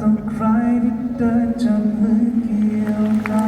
ต่อใครที่เดินจับมือเกี่ยวกัน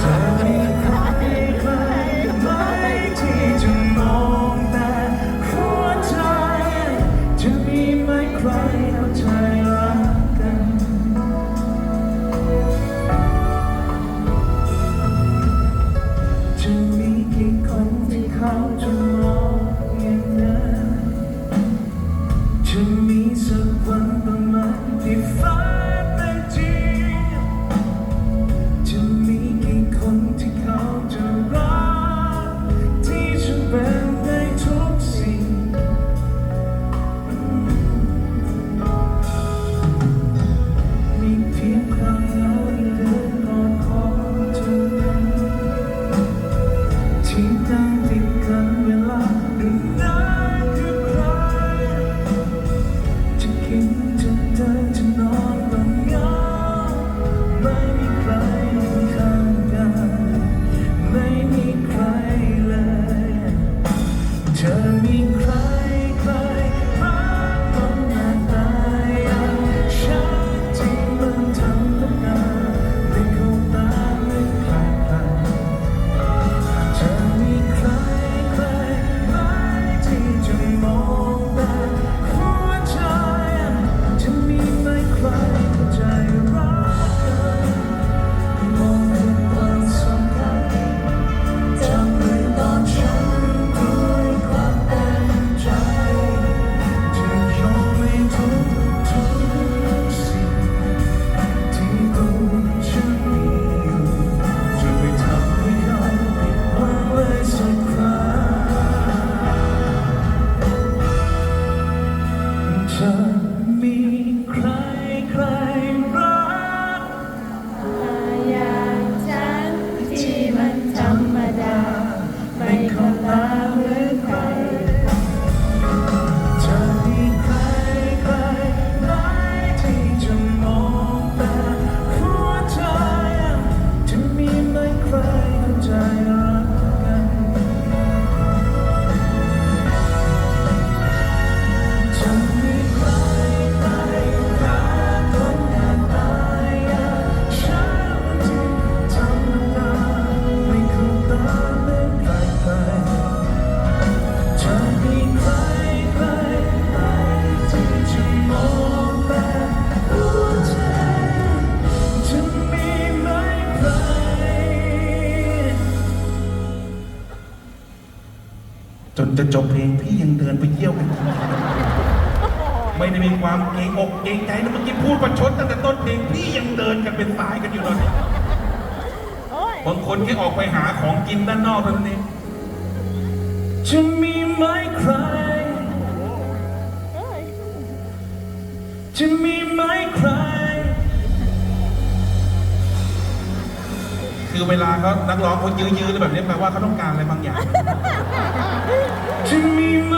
time. you. จนจะจบเพลงพี่ยังเดินไปเยี่ยวกันไม่ได้มีความเกรงอกเกรงใจนะเมื่อกี้พูดประชดตั้งแต่ต้นเพลงพี่ยังเดินกันเป็นสายกันอยู่ตอนนี้บางคนแค่ออกไปหาของกินด้านนอกนั่นี้ฉันมี ไม่ใคร จะมีไหมใคร คือเวลาเขานักร้องเขายื้อๆแล้แบบนี้แปลว่าเขาต้องการอะไรบางอย่าง จะมีไหม